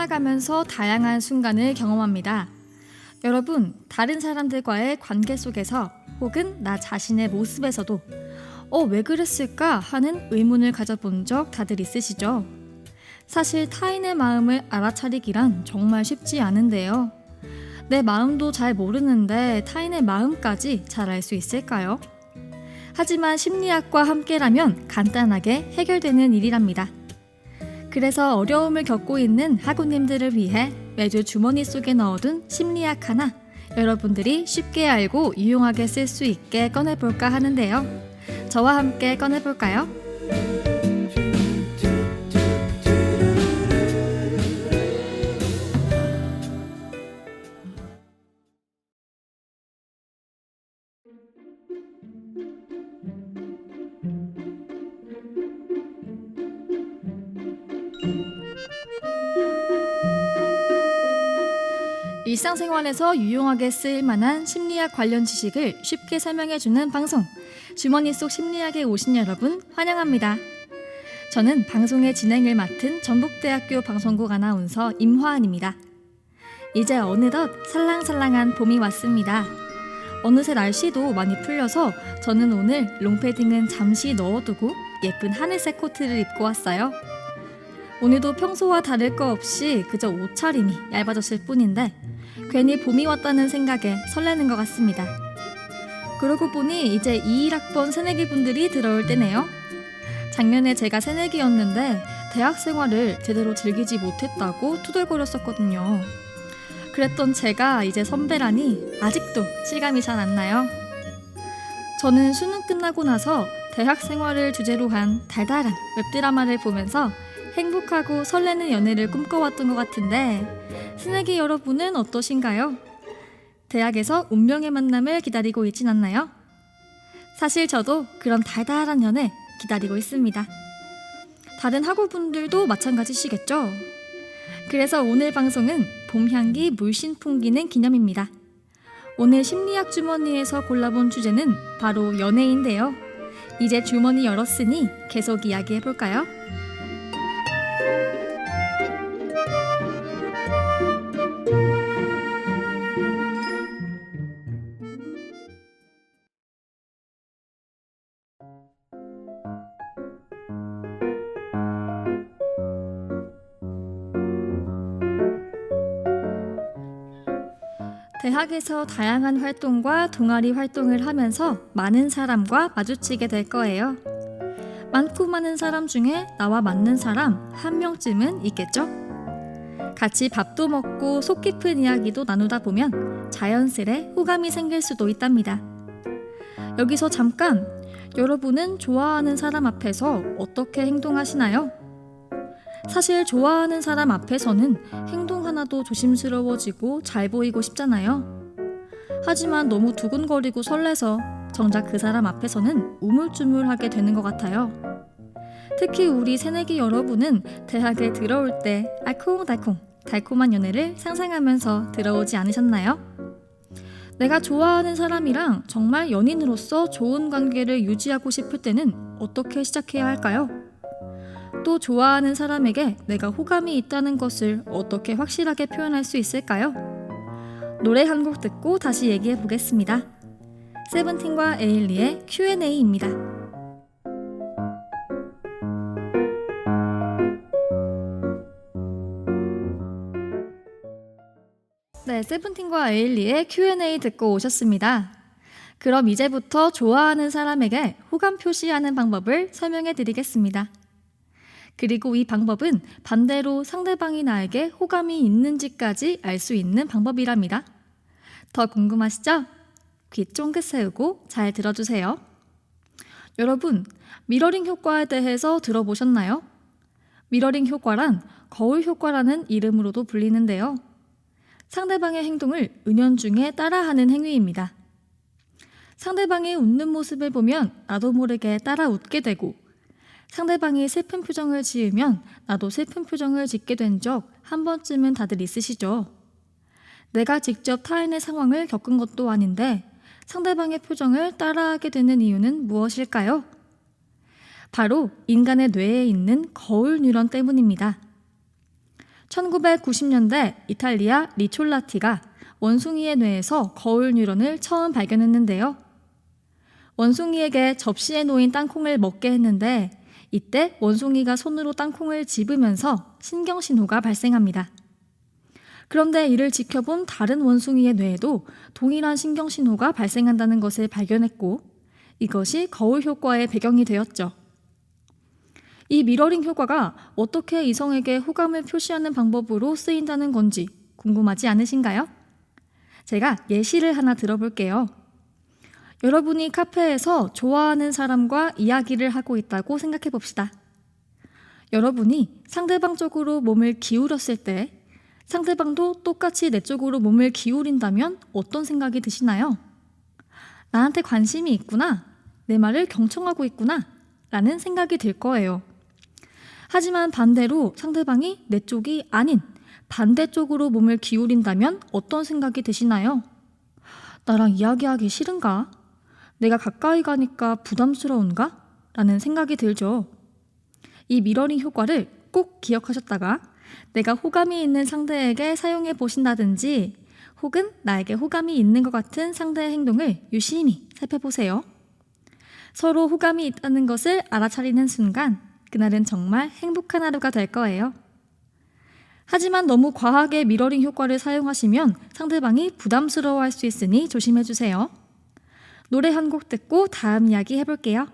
살아가면서 다양한 순간을 경험합니다. 여러분, 다른 사람들과의 관계 속에서 혹은 나 자신의 모습에서도 어, 왜 그랬을까 하는 의문을 가져본 적 다들 있으시죠? 사실 타인의 마음을 알아차리기란 정말 쉽지 않은데요. 내 마음도 잘 모르는데 타인의 마음까지 잘 알 수 있을까요? 하지만 심리학과 함께라면 간단하게 해결되는 일이랍니다. 그래서 어려움을 겪고 있는 학우님들을 위해 매주 주머니 속에 넣어둔 심리학 하나 여러분들이 쉽게 알고 유용하게 쓸 수 있게 꺼내볼까 하는데요. 저와 함께 꺼내볼까요? 일상생활에서 유용하게 쓰일 만한 심리학 관련 지식을 쉽게 설명해주는 방송. 주머니 속 심리학에 오신 여러분 환영합니다. 저는 방송의 진행을 맡은 전북대학교 방송국 아나운서 임화은입니다. 이제 어느덧 살랑살랑한 봄이 왔습니다. 어느새 날씨도 많이 풀려서 저는 오늘 롱패딩은 잠시 넣어두고 예쁜 하늘색 코트를 입고 왔어요. 오늘도 평소와 다를 거 없이 그저 옷차림이 얇아졌을 뿐인데 괜히 봄이 왔다는 생각에 설레는 것 같습니다. 그러고 보니 이제 2일학번 새내기 분들이 들어올 때네요. 작년에 제가 새내기였는데 대학 생활을 제대로 즐기지 못했다고 투덜거렸었거든요. 그랬던 제가 이제 선배라니 아직도 실감이 잘 안 나요. 저는 수능 끝나고 나서 대학 생활을 주제로 한 달달한 웹드라마를 보면서 행복하고 설레는 연애를 꿈꿔왔던 것 같은데 새내기 여러분은 어떠신가요? 대학에서 운명의 만남을 기다리고 있진 않나요? 사실 저도 그런 달달한 연애 기다리고 있습니다. 다른 학우분들도 마찬가지시겠죠? 그래서 오늘 방송은 봄향기 물씬 풍기는 기념입니다. 오늘 심리학 주머니에서 골라본 주제는 바로 연애인데요. 이제 주머니 열었으니 계속 이야기해 볼까요? 대학에서 다양한 활동과 동아리 활동을 하면서 많은 사람과 마주치게 될 거예요. 많고 많은 사람 중에 나와 맞는 사람 한 명쯤은 있겠죠? 같이 밥도 먹고 속 깊은 이야기도 나누다 보면 자연스레 호감이 생길 수도 있답니다. 여기서 잠깐 여러분은 좋아하는 사람 앞에서 어떻게 행동하시나요? 사실 좋아하는 사람 앞에서는 행동 하나도 조심스러워지고 잘 보이고 싶잖아요. 하지만 너무 두근거리고 설레서 정작 그 사람 앞에서는 우물쭈물하게 되는 것 같아요. 특히 우리 새내기 여러분은 대학에 들어올 때 알콩달콩 달콤한 연애를 상상하면서 들어오지 않으셨나요? 내가 좋아하는 사람이랑 정말 연인으로서 좋은 관계를 유지하고 싶을 때는 어떻게 시작해야 할까요? 또 좋아하는 사람에게 내가 호감이 있다는 것을 어떻게 확실하게 표현할 수 있을까요? 노래 한 곡 듣고 다시 얘기해 보겠습니다. 세븐틴과 에일리의 Q&A입니다. 네, 세븐틴과 에일리의 Q&A 듣고 오셨습니다. 그럼 이제부터 좋아하는 사람에게 호감 표시하는 방법을 설명해 드리겠습니다. 그리고 이 방법은 반대로 상대방이 나에게 호감이 있는지까지 알 수 있는 방법이랍니다. 더 궁금하시죠? 귀 쫑긋 세우고 잘 들어주세요. 여러분, 미러링 효과에 대해서 들어보셨나요? 미러링 효과란 거울 효과라는 이름으로도 불리는데요. 상대방의 행동을 은연중에 따라하는 행위입니다. 상대방이 웃는 모습을 보면 나도 모르게 따라 웃게 되고 상대방이 슬픈 표정을 지으면 나도 슬픈 표정을 짓게 된 적 한 번쯤은 다들 있으시죠? 내가 직접 타인의 상황을 겪은 것도 아닌데 상대방의 표정을 따라하게 되는 이유는 무엇일까요? 바로 인간의 뇌에 있는 거울 뉴런 때문입니다. 1990년대 이탈리아 리촐라티가 원숭이의 뇌에서 거울 뉴런을 처음 발견했는데요. 원숭이에게 접시에 놓인 땅콩을 먹게 했는데 이때 원숭이가 손으로 땅콩을 집으면서 신경신호가 발생합니다. 그런데 이를 지켜본 다른 원숭이의 뇌에도 동일한 신경신호가 발생한다는 것을 발견했고 이것이 거울 효과의 배경이 되었죠. 이 미러링 효과가 어떻게 이성에게 호감을 표시하는 방법으로 쓰인다는 건지 궁금하지 않으신가요? 제가 예시를 하나 들어볼게요. 여러분이 카페에서 좋아하는 사람과 이야기를 하고 있다고 생각해 봅시다. 여러분이 상대방 쪽으로 몸을 기울였을 때 상대방도 똑같이 내 쪽으로 몸을 기울인다면 어떤 생각이 드시나요? 나한테 관심이 있구나. 내 말을 경청하고 있구나. 라는 생각이 들 거예요. 하지만 반대로 상대방이 내 쪽이 아닌 반대쪽으로 몸을 기울인다면 어떤 생각이 드시나요? 나랑 이야기하기 싫은가? 내가 가까이 가니까 부담스러운가? 라는 생각이 들죠. 이 미러링 효과를 꼭 기억하셨다가 내가 호감이 있는 상대에게 사용해 보신다든지 혹은 나에게 호감이 있는 것 같은 상대의 행동을 유심히 살펴보세요. 서로 호감이 있다는 것을 알아차리는 순간 그날은 정말 행복한 하루가 될 거예요. 하지만 너무 과하게 미러링 효과를 사용하시면 상대방이 부담스러워할 수 있으니 조심해 주세요. 노래 한 곡 듣고 다음 이야기 해볼게요.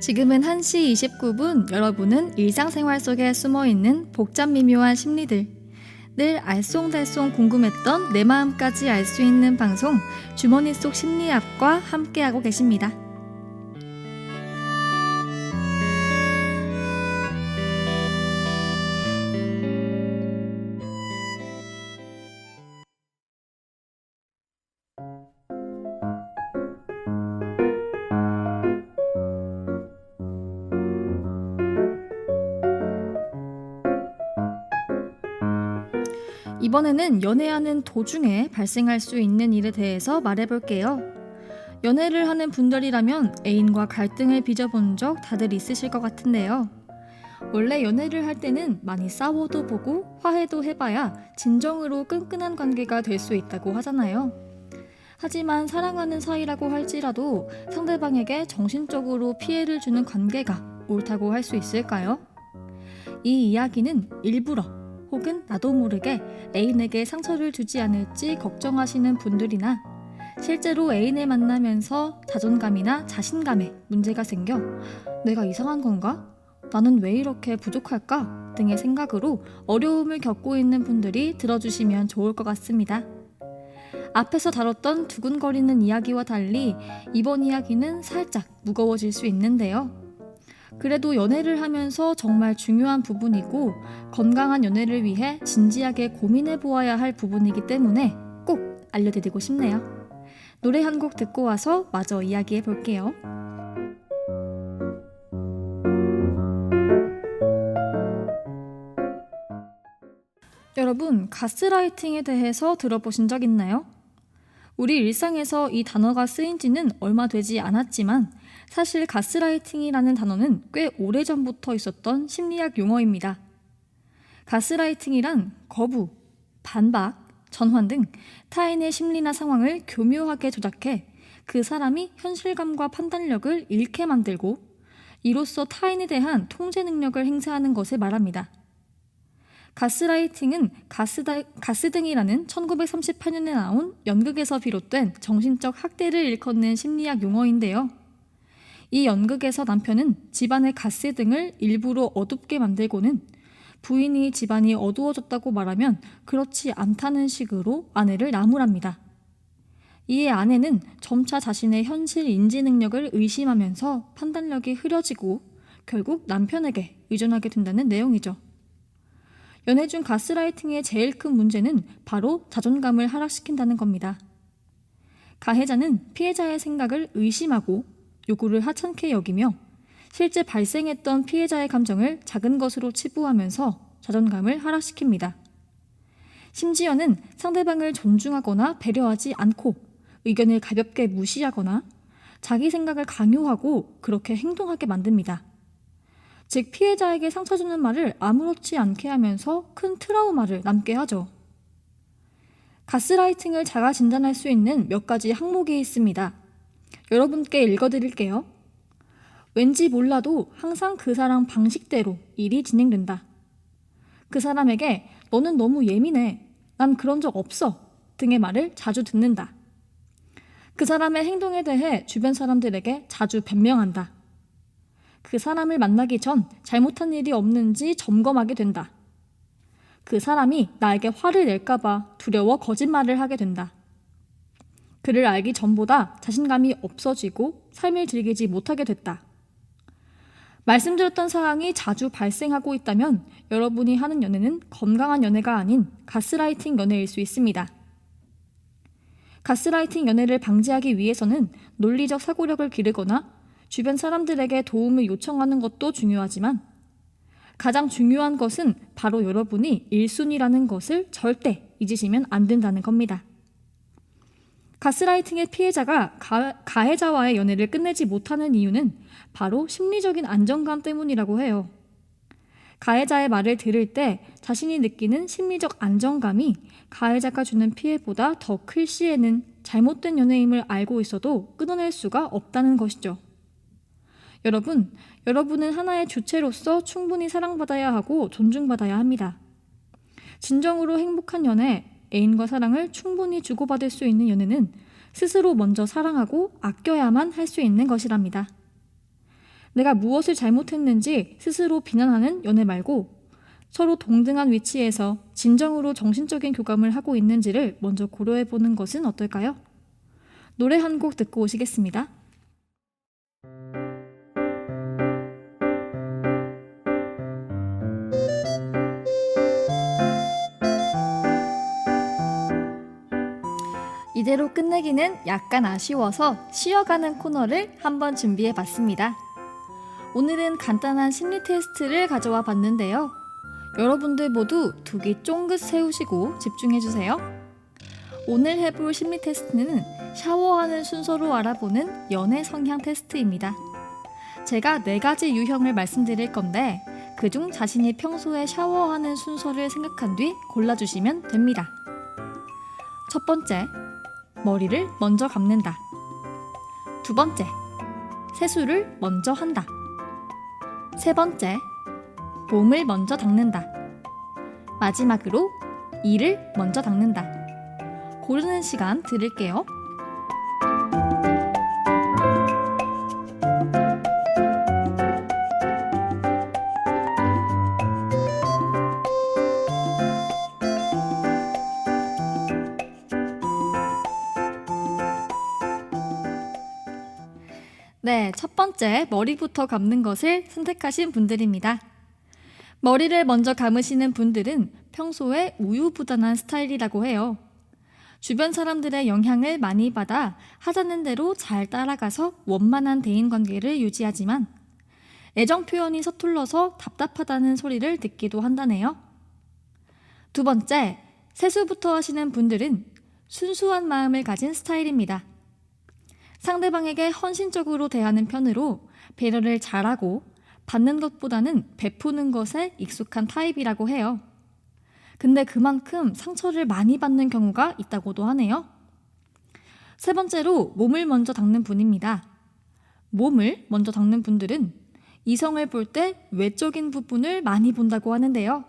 지금은 1시 29분 여러분은 일상생활 속에 숨어있는 복잡 미묘한 심리들 늘 알쏭달쏭 궁금했던 내 마음까지 알 수 있는 방송 주머니 속 심리학과 함께하고 계십니다. 이번에는 연애하는 도중에 발생할 수 있는 일에 대해서 말해볼게요. 연애를 하는 분들이라면 애인과 갈등을 빚어본 적 다들 있으실 것 같은데요. 원래 연애를 할 때는 많이 싸워도 보고 화해도 해봐야 진정으로 끈끈한 관계가 될 수 있다고 하잖아요. 하지만 사랑하는 사이라고 할지라도 상대방에게 정신적으로 피해를 주는 관계가 옳다고 할 수 있을까요? 이 이야기는 일부러 혹은 나도 모르게 애인에게 상처를 주지 않을지 걱정하시는 분들이나 실제로 애인을 만나면서 자존감이나 자신감에 문제가 생겨 내가 이상한 건가? 나는 왜 이렇게 부족할까? 등의 생각으로 어려움을 겪고 있는 분들이 들어주시면 좋을 것 같습니다. 앞에서 다뤘던 두근거리는 이야기와 달리 이번 이야기는 살짝 무거워질 수 있는데요. 그래도 연애를 하면서 정말 중요한 부분이고 건강한 연애를 위해 진지하게 고민해 보아야 할 부분이기 때문에 꼭 알려드리고 싶네요. 노래 한 곡 듣고 와서 마저 이야기해 볼게요. 여러분, 가스라이팅에 대해서 들어보신 적 있나요? 우리 일상에서 이 단어가 쓰인 지는 얼마 되지 않았지만 사실 가스라이팅이라는 단어는 꽤 오래전부터 있었던 심리학 용어입니다. 가스라이팅이란 거부, 반박, 전환 등 타인의 심리나 상황을 교묘하게 조작해 그 사람이 현실감과 판단력을 잃게 만들고 이로써 타인에 대한 통제 능력을 행사하는 것을 말합니다. 가스라이팅은 가스다, 가스등이라는 1938년에 나온 연극에서 비롯된 정신적 학대를 일컫는 심리학 용어인데요. 이 연극에서 남편은 집안의 가스등을 일부러 어둡게 만들고는 부인이 집안이 어두워졌다고 말하면 그렇지 않다는 식으로 아내를 나무랍니다. 이에 아내는 점차 자신의 현실 인지 능력을 의심하면서 판단력이 흐려지고 결국 남편에게 의존하게 된다는 내용이죠. 중 가스라이팅의 제일 큰 문제는 바로 자존감을 하락시킨다는 겁니다. 가해자는 피해자의 생각을 의심하고 요구를 하찮게 여기며 실제 발생했던 피해자의 감정을 작은 것으로 치부하면서 자존감을 하락시킵니다. 심지어는 상대방을 존중하거나 배려하지 않고 의견을 가볍게 무시하거나 자기 생각을 강요하고 그렇게 행동하게 만듭니다. 즉, 피해자에게 상처 주는 말을 아무렇지 않게 하면서 큰 트라우마를 남게 하죠. 가스라이팅을 자가 진단할 수 있는 몇 가지 항목이 있습니다. 여러분께 읽어드릴게요. 왠지 몰라도 항상 그 사람 방식대로 일이 진행된다. 그 사람에게 너는 너무 예민해. 난 그런 적 없어. 등의 말을 자주 듣는다. 그 사람의 행동에 대해 주변 사람들에게 자주 변명한다. 그 사람을 만나기 전 잘못한 일이 없는지 점검하게 된다. 그 사람이 나에게 화를 낼까봐 두려워 거짓말을 하게 된다. 그를 알기 전보다 자신감이 없어지고 삶을 즐기지 못하게 됐다. 말씀드렸던 사항이 자주 발생하고 있다면 여러분이 하는 연애는 건강한 연애가 아닌 가스라이팅 연애일 수 있습니다. 가스라이팅 연애를 방지하기 위해서는 논리적 사고력을 기르거나 주변 사람들에게 도움을 요청하는 것도 중요하지만 가장 중요한 것은 바로 여러분이 1순위라는 것을 절대 잊으시면 안 된다는 겁니다. 가스라이팅의 피해자가 가, 가 해자와의 연애를 끝내지 못하는 이유는 바로 심리적인 안정감 때문이라고 해요. 가해자의 말을 들을 때 자신이 느끼는 심리적 안정감이 가해자가 주는 피해보다 더 클 시에는 잘못된 연애임을 알고 있어도 끊어낼 수가 없다는 것이죠. 여러분, 여러분은 하나의 주체로서 충분히 사랑받아야 하고 존중받아야 합니다. 진정으로 행복한 연애, 애인과 사랑을 충분히 주고받을 수 있는 연애는 스스로 먼저 사랑하고 아껴야만 할 수 있는 것이랍니다. 내가 무엇을 잘못했는지 스스로 비난하는 연애 말고 서로 동등한 위치에서 진정으로 정신적인 교감을 하고 있는지를 먼저 고려해 보는 것은 어떨까요? 노래 한 곡 듣고 오시겠습니다. 이대로 끝내기는 약간 아쉬워서 쉬어가는 코너를 한번 준비해 봤습니다. 오늘은 간단한 심리 테스트를 가져와 봤는데요. 여러분들 모두 두 귀 쫑긋 세우시고 집중해 주세요. 오늘 해볼 심리 테스트는 샤워하는 순서로 알아보는 연애 성향 테스트입니다. 제가 네 가지 유형을 말씀드릴 건데 그중 자신이 평소에 샤워하는 순서를 생각한 뒤 골라주시면 됩니다. 첫 번째, 머리를 먼저 감는다. 두 번째, 세수를 먼저 한다. 세 번째, 몸을 먼저 닦는다. 마지막으로 이를 먼저 닦는다. 고르는 시간 드릴게요. 네, 첫 번째 머리부터 감는 것을 선택하신 분들입니다. 머리를 먼저 감으시는 분들은 평소에 우유부단한 스타일이라고 해요. 주변 사람들의 영향을 많이 받아 하자는 대로 잘 따라가서 원만한 대인 관계를 유지하지만 애정 표현이 서툴러서 답답하다는 소리를 듣기도 한다네요. 두 번째, 세수부터 하시는 분들은 순수한 마음을 가진 스타일입니다. 상대방에게 헌신적으로 대하는 편으로 배려를 잘하고 받는 것보다는 베푸는 것에 익숙한 타입이라고 해요. 근데 그만큼 상처를 많이 받는 경우가 있다고도 하네요. 세 번째로 몸을 먼저 닦는 분입니다. 몸을 먼저 닦는 분들은 이성을 볼 때 외적인 부분을 많이 본다고 하는데요.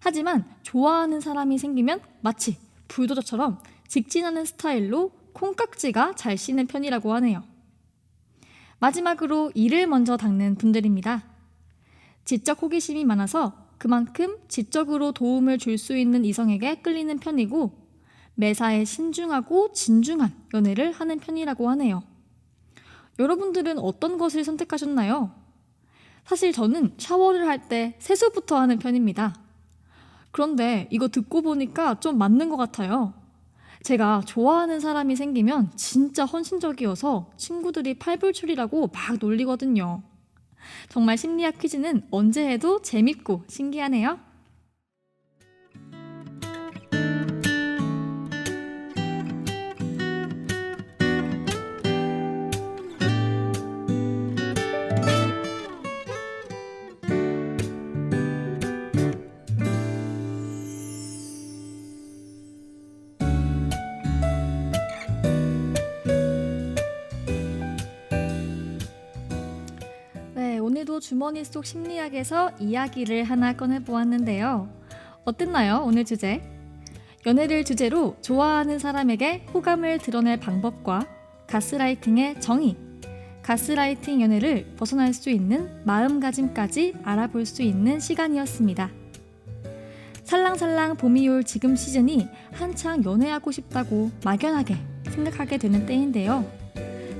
하지만 좋아하는 사람이 생기면 마치 불도저처럼 직진하는 스타일로 콩깍지가 잘 씌는 편이라고 하네요. 마지막으로 이를 먼저 닦는 분들입니다. 지적 호기심이 많아서 그만큼 지적으로 도움을 줄 수 있는 이성에게 끌리는 편이고 매사에 신중하고 진중한 연애를 하는 편이라고 하네요. 여러분들은 어떤 것을 선택하셨나요? 사실 저는 샤워를 할 때 세수부터 하는 편입니다. 그런데 이거 듣고 보니까 좀 맞는 것 같아요. 제가 좋아하는 사람이 생기면 진짜 헌신적이어서 친구들이 팔불출이라고 막 놀리거든요. 정말 심리학 퀴즈는 언제 해도 재밌고 신기하네요. 오늘도 주머니 속 심리학에서 이야기를 하나 꺼내보았는데요. 어땠나요, 오늘 주제? 연애를 주제로 좋아하는 사람에게 호감을 드러낼 방법과 가스라이팅의 정의, 가스라이팅 연애를 벗어날 수 있는 마음가짐까지 알아볼 수 있는 시간이었습니다. 살랑살랑 봄이 올 지금 시즌이 한창 연애하고 싶다고 막연하게 생각하게 되는 때인데요.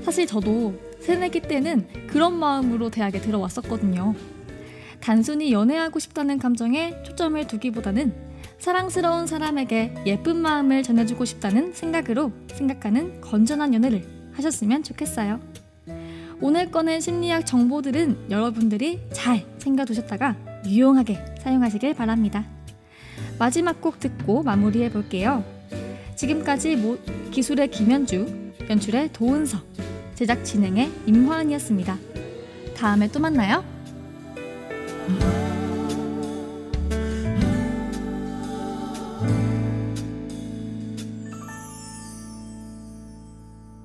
사실 저도 새내기 때는 그런 마음으로 대학에 들어왔었거든요. 단순히 연애하고 싶다는 감정에 초점을 두기보다는 사랑스러운 사람에게 예쁜 마음을 전해주고 싶다는 생각으로 생각하는 건전한 연애를 하셨으면 좋겠어요. 오늘 꺼낸 심리학 정보들은 여러분들이 잘 챙겨두셨다가 유용하게 사용하시길 바랍니다. 마지막 곡 듣고 마무리해 볼게요. 지금까지 모, 기술의 김현주, 연출의 도은서, 제작 진행의 임화은이었습니다. 다음에 또 만나요.